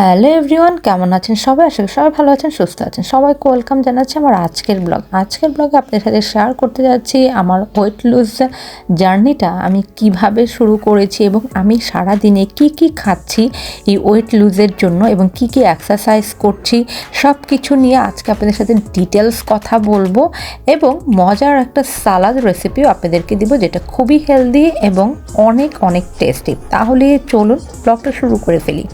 Hello everyone, কেমন আছেন সবাই? করি সবাই ভালো আছেন, সুস্থ আছেন। সবাইকে ওয়েলকাম জানাচ্ছি আমার আজকের ব্লগ। আজকের ব্লগে আপনাদের সাথে শেয়ার করতে যাচ্ছি আমার ওয়েট লুজ জার্নিটা আমি কীভাবে শুরু করেছি এবং আমি সারা দিনে কি কি খাচ্ছি এই ওয়েট লুজের জন্য এবং কি কি এক্সারসাইজ করছি সব কিছু নিয়ে আজকে আপনাদের সাথে ডিটেলস কথা বলব এবং মজার একটা সালাদ রেসিপিও আপনাদেরকে দিব যেটা খুবই হেলদি এবং অনেক অনেক টেস্টি তাহলে চলুন ব্লগটা শুরু করে ফেলি।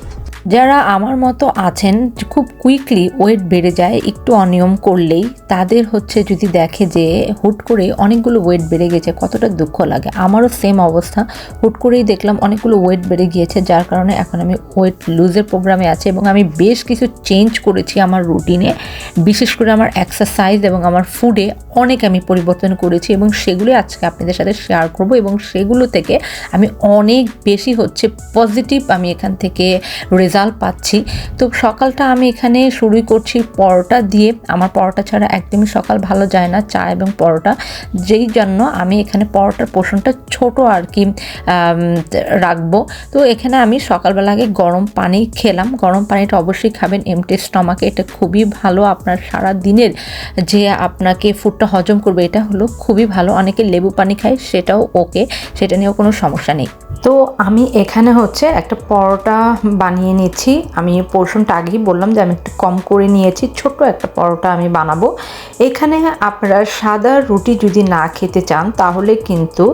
যারা আমার মতো আছেন, খুব কুইকলি ওয়েট বেড়ে যায়, একটু অনিয়ম করলেই, তাদের হচ্ছে যদি দেখে যে হুট করে অনেকগুলো ওয়েট বেড়ে গেছে, কতটা দুঃখ লাগে। আমারও সেম অবস্থা। হুট করেই দেখলাম অনেকগুলো ওয়েট বেড়ে গিয়েছে, যার কারণে এখন আমি ওয়েট লুজের প্রোগ্রামে আছি এবং আমি বেশ কিছু চেঞ্জ করেছি আমার রুটিনে বিশেষ করে আমার এক্সারসাইজ এবং আমার ফুডে অনেক আমি পরিবর্তন করেছি এবং সেগুলো আজকে আপনাদের সাথে শেয়ার করব এবং সেগুলো থেকে আমি অনেক বেশি হচ্ছে পজিটিভ আমি এখান থেকে রেজাল্ট পাচ্ছি। তো সকালটা আমি এখানে শুরুই করছি পরোটা দিয়ে। আমার পরোটা ছাড়া একদমই সকাল ভালো যায় না, চা এবং পরোটা। যেই জন্য আমি এখানে পরোটার পোষণটা ছোট আর কি রাখব। তো এখানে আমি সকালবেলা আগে গরম পানি খেলাম। গরম পানিটা অবশ্যই খাবেন, এমটি স্টমাকে। এটা খুবই ভালো আপনার সারা দিনের যে আপনাকে ফুডটা হজম করবে, এটা হলো খুবই ভালো। অনেকে লেবু পানি খায়, সেটাও ওকে। সেটা নিয়েও কোনো সমস্যা নেই। তো আমি এখানে হচ্ছে একটা পরোটা বানিয়ে নিচ্ছি। আমি পোর্শনটা আগেই বললাম যে আমি একটু কম করে নিয়েছি ছোট একটা পরোটা আমি বানাবো। এখানে আপনারা সাদা রুটি যদি না খেতে চান, তাহলে কিন্তু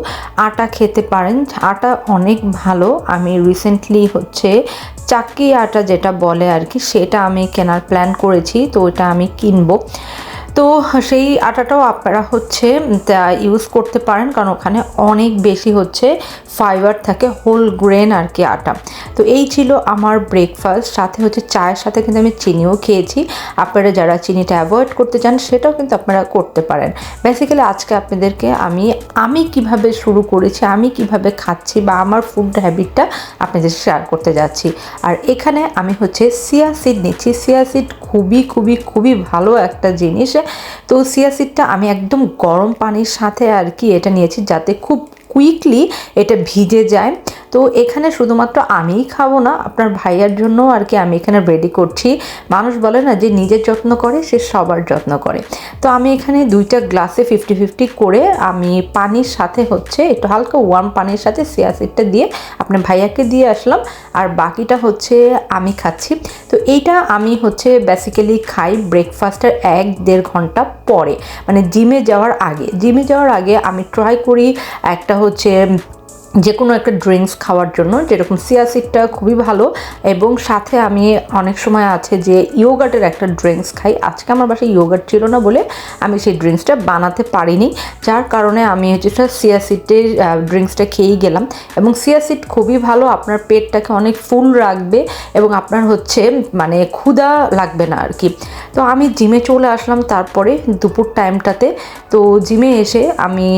আটা খেতে পারেন। আটা অনেক ভালো। আমি রিসেন্টলি হচ্ছে চাক্কি আটা যেটা বলে আর কি, সেটা আমি কেনার প্ল্যান করেছি। তো ওটা আমি কিনবো। তো সেই আটাটাও আপনারা হচ্ছে ইউজ করতে পারেন, কারণ ওখানে অনেক বেশি হচ্ছে ফাইবার থাকে হোল গ্রেন আর কি আটা। তো এই ছিল আমার ব্রেকফাস্ট সাথে হচ্ছে চায়ের সাথে কিন্তু আমি চিনিও খেয়েছি। আপনারা যারা চিনিটা অ্যাভয়েড করতে চান, সেটাও কিন্তু আপনারা করতে পারেন। বেসিক্যালি আজকে আপনাদেরকে আমি আমি কীভাবে শুরু করেছি, আমি কীভাবে খাচ্ছি, বা আমার ফুড হ্যাবিটটা আপনাদের শেয়ার করতে যাচ্ছি। আর এখানে আমি হচ্ছে সিয়া সিড নিচ্ছি। সিয়া সিড খুবই খুবই খুবই ভালো একটা জিনিস। তো সিয়া সিডটা আমি একদম গরম পানির সাথে আর কি এটা নিয়েছি যাতে খুব কুইকলি এটা ভিজে যায়। তো এখানে শুধুমাত্র আমিই খাব না, আপনার ভাইয়ার জন্য আর কি আমি এখানে রেডি করছি। মানুষ বলে না যে নিজের যত্ন করে, সে সবার যত্ন করে। তো আমি এখানে দুইটা গ্লাসে ফিফটি ফিফটি করে আমি পানির সাথে হচ্ছে, একটু হালকা ওয়ার্ম পানির সাথে সিয়াসিডটা দিয়ে আপনার ভাইয়াকে দিয়ে আসলাম। আর বাকিটা হচ্ছে আমি খাচ্ছি। তো এইটা আমি হচ্ছে বেসিক্যালি খাই ব্রেকফাস্টের এক দেড় ঘণ্টা পরে। মানে জিমে যাওয়ার আগে জিমে যাওয়ার আগে আমি ট্রাই করি একটা হচ্ছে যে কোনো একটা ড্রিঙ্কস খাওয়ার জন্য, যেরকম সিয়াসিডটা খুবই ভালো। এবং সাথে আমি অনেক সময় আছে যে ইয়োগাটের একটা ড্রিঙ্কস খাই। আজকে আমার বাসায় ইয়োগাট ছিল না বলে আমি সেই ড্রিঙ্কসটা বানাতে পারিনি। যার কারণে আমি হচ্ছে সিয়াসিডের ড্রিঙ্কসটা খেয়েই গেলাম। এবং সিয়াসিড খুবই ভালো, আপনার পেটটাকে অনেক ফুল রাখবে এবং আপনার হচ্ছে মানে ক্ষুধা লাগবে না আর কি। তো আমি জিমে চলে আসলাম তারপরে দুপুর টাইমটাতে তো জিমে এসে আমি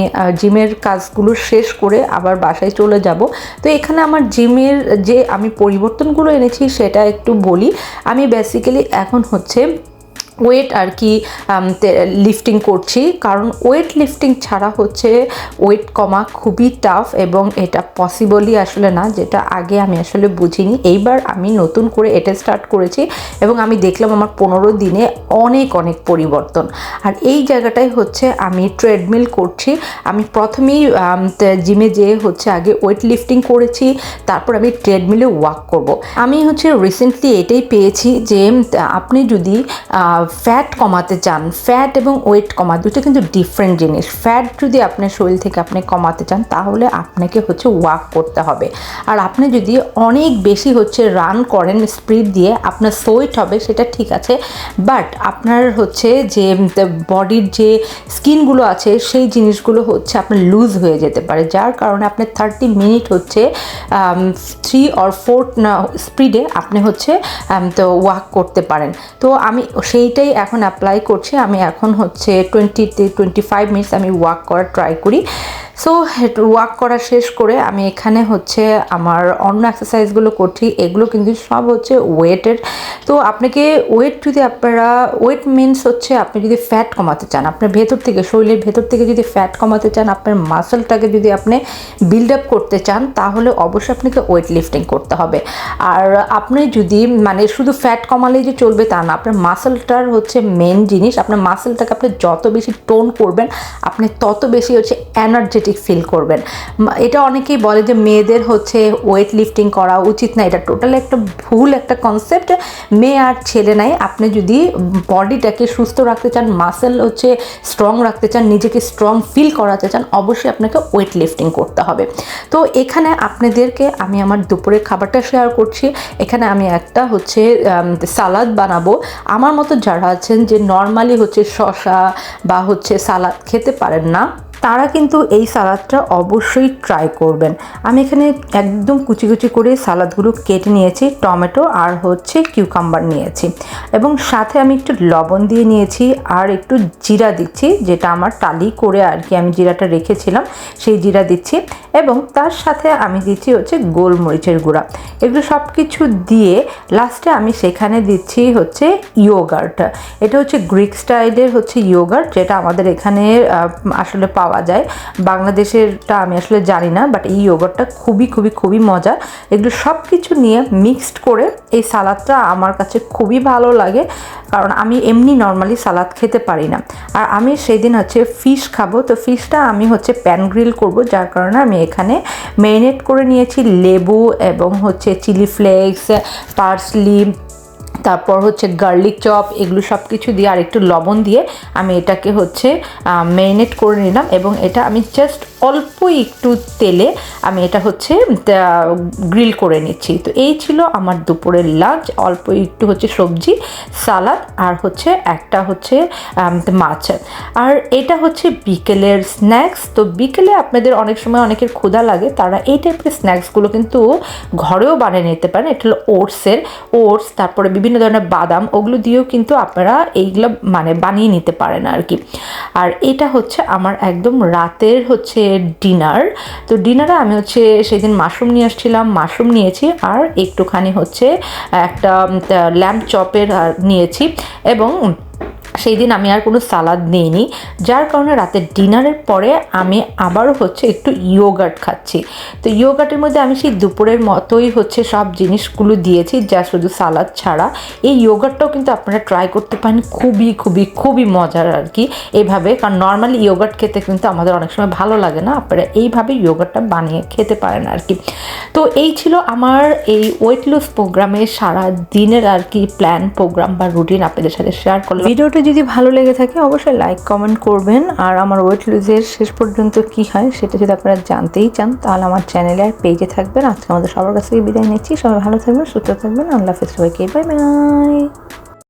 জিমের কাজগুলো শেষ করে আবার বাসায় চলে যাব। তো এখানে আমার জিমের যে আমি পরিবর্তনগুলো এনেছি সেটা একটু বলি। আমি বেসিক্যালি এখন হচ্ছে ওয়েট আর কি লিফটিং করছি। কারণ ওয়েট লিফটিং ছাড়া হচ্ছে ওয়েট কমা খুবই টাফ এবং এটা পসিবলই আসলে না, যেটা আগে আমি আসলে বুঝিনি। এইবার আমি নতুন করে এটা স্টার্ট করেছি এবং আমি দেখলাম আমার পনেরো দিনে অনেক অনেক পরিবর্তন। আর এই জায়গাটাই হচ্ছে আমি ট্রেডমিল করছি। আমি প্রথমেই জিমে যেয়ে হচ্ছে আগে ওয়েট লিফটিং করেছি, তারপর আমি ট্রেডমিলে ওয়াক করব। আমি হচ্ছে রিসেন্টলি এটাই পেয়েছি যে আপনি যদি ফ্যাট কমাতে চান ফ্যাট এবং ওয়েট কমা, দুটো কিন্তু ডিফারেন্ট জিনিস। ফ্যাট যদি আপনার শরীর থেকে আপনি কমাতে চান, তাহলে আপনাকে হচ্ছে ওয়াক করতে হবে। আর আপনি যদি অনেক বেশি হচ্ছে রান করেন স্পিড দিয়ে, আপনার সোয়েট হবে, সেটা ঠিক আছে। বাট আপনার হচ্ছে যে বডির যে স্কিনগুলো আছে, সেই জিনিসগুলো হচ্ছে আপনার লুজ হয়ে যেতে পারে। যার কারণে আপনার থার্টি মিনিট হচ্ছে থ্রি অর ফোর স্পিডে আপনি হচ্ছে তো ওয়াক করতে পারেন। তো আমি সেইটাই এখন অ্যাপ্লাই করছি। আমি এখন হচ্ছে টোয়েন্টিতে টোয়েন্টি ফাইভ মিনিটস আমি ওয়াক করার ট্রাই করি। সো ওয়াক করা শেষ করে আমি এখানে হচ্ছে আমার অন্য এক্সারসাইজগুলো করছি। এগুলো কিন্তু সব হচ্ছে ওয়েটের তো আপনাকে ওয়েট যদি আপনারা ওয়েট মিনস হচ্ছে আপনি যদি ফ্যাট কমাতে চান, আপনার ভেতর থেকে, শরীরের ভেতর থেকে যদি ফ্যাট কমাতে চান, আপনার মাসেলটাকে যদি আপনি বিল্ড আপ করতে চান, তাহলে অবশ্যই আপনাকে ওয়েট লিফটিং করতে হবে। আর আপনি যদি মানে শুধু ফ্যাট কমালেই যে চলবে তা না, আপনার মাসেলটার হচ্ছে মেন জিনিস। আপনার মাসেলটাকে আপনি যত বেশি টোন করবেন, আপনি তত বেশি হচ্ছে এনার্জেটিক ফিল করবেন। এটা অনেকেই বলে যে মেয়েদের হচ্ছে ওয়েট লিফটিং করা উচিত না। এটা টোটালি একটা ভুল একটা কনসেপ্ট মেয়ে আর ছেলে নাই। আপনি যদি বডিটাকে সুস্থ রাখতে চান মাসেল হচ্ছে স্ট্রং রাখতে চান, নিজেকে স্ট্রং ফিল করাতে চান, অবশ্যই আপনাকে ওয়েট লিফটিং করতে হবে। তো এখানে আপনাদেরকে আমি আমার দুপুরের খাবারটা শেয়ার করছি। এখানে আমি একটা হচ্ছে সালাদ বানাবো। আমার মতো যারা আছেন যে নর্মালি হচ্ছে শশা বা হচ্ছে সালাদ খেতে পারেন না। তারা কিন্তু এই সালাদটা অবশ্যই ট্রাই করবেন। আমি এখানে একদম কুচি কুচি করে সালাদগুলো কেটে নিয়েছি, টমেটো আর হচ্ছে কিউকাম্বার নিয়েছি। এবং সাথে আমি একটু লবণ দিয়ে নিয়েছি আর একটু জিরা দিচ্ছি, যেটা আমার টালি করে আর কি আমি জিরাটা রেখেছিলাম, সেই জিরা দিচ্ছি। এবং তার সাথে আমি দিচ্ছি হচ্ছে গোলমরিচের গুঁড়া। এগুলো সব কিছু দিয়ে লাস্টে আমি সেখানে দিচ্ছি হচ্ছে ইয়োগার্ট এটা হচ্ছে গ্রিক স্টাইলের হচ্ছে ইয়োগার্ট যেটা আমাদের এখানে আসলে পাওয়া যায়। বাংলাদেশেরটা আমি আসলে জানি না বাট এই ইয়োগার্টটা খুবই খুবই খুবই মজা এগুলো সব কিছু নিয়ে মিক্সড করে এই সালাদটা আমার কাছে খুবই ভালো লাগে, কারণ আমি এমনি নর্মালি সালাদ খেতে পারি না। আর আমি সেই দিন হচ্ছে ফিশ খাব, তো ফিশটা আমি হচ্ছে প্যান গ্রিল করব, যার কারণে আমি এখানে ম্যারিনেট করে নিয়েছি লেবু এবং হচ্ছে চিলি ফ্লেক্স পার্সলি তারপর হচ্ছে গার্লিক চপ এগুলো সব কিছু দিয়ে আর একটু লবণ দিয়ে আমি এটাকে হচ্ছে ম্যারিনেট করে নিলাম এবং এটা আমি জাস্ট অল্প একটু তেলে আমি এটা হচ্ছে গ্রিল করে নিচ্ছি। তো এই ছিল আমার দুপুরের লাঞ্চ অল্প একটু হচ্ছে সবজি সালাদ আর হচ্ছে একটা হচ্ছে মাছ। আর এটা হচ্ছে বিকেলের স্ন্যাক্স তো বিকেলে আপনাদের অনেক সময় অনেকের ক্ষুধা লাগে, তারা এই টাইপের স্ন্যাক্সগুলো কিন্তু ঘরেও বানিয়ে নিতে পারেন। এটা হলো ওটসের ওটস তারপরে বিভিন্ন ধরনের বাদাম, ওগুলো দিয়েও কিন্তু আপনারা এইগুলো মানে বানিয়ে নিতে পারেন আর কি আর এটা হচ্ছে আমার একদম রাতের হচ্ছে ডিনার। তো ডিনারে আমি হচ্ছে সেদিন মাশরুম নিয়ে আসছিলাম, মাশরুম নিয়েছি আর একটুখানি হচ্ছে একটা ল্যাম্প চপের নিয়েছি এবং সেই দিন আমি আর কোনো সালাদ নিইনি যার কারণে রাতের ডিনারের পরে আমি আবারও হচ্ছে একটু ইয়োগার্ট খাচ্ছি। তো ইয়োগার্টের মধ্যে আমি সেই দুপুরের মতোই হচ্ছে সব জিনিসগুলো দিয়েছি, যা শুধু সালাদ ছাড়া। এই ইয়োগার্টটাও কিন্তু আপনারা ট্রাই করতে পারেন, খুবই খুবই খুবই মজার আর কি এইভাবে কারণ নর্মালি ইয়োগার্ট খেতে কিন্তু আমাদের অনেক সময় ভালো লাগে না, আপনারা এইভাবে ইয়োগার্টটা বানিয়ে খেতে পারেন আর কি। তো এই ছিল আমার এই ওয়েট লুজ প্রোগ্রামে সারা দিনের আর কি প্ল্যান প্রোগ্রাম বা রুটিন আপনাদের সাথে শেয়ার করলাম। ভিডিওটা যদি ভালো লেগে থাকে, অবশ্যই লাইক কমেন্ট করবেন। আর আমার ওয়েট লুজের শেষ পর্যন্ত কি হয়, সেটা যদি আপনারা জানতেই চান, তাহলে আমার চ্যানেলে আর পেজে থাকবেন। আজকে আমাদের সবার কাছ থেকে বিদায় নিচ্ছি। সবাই ভালো থাকবেন, সুস্থ থাকবেন। আল্লাহ হাফিজ সবাইকে। Bye bye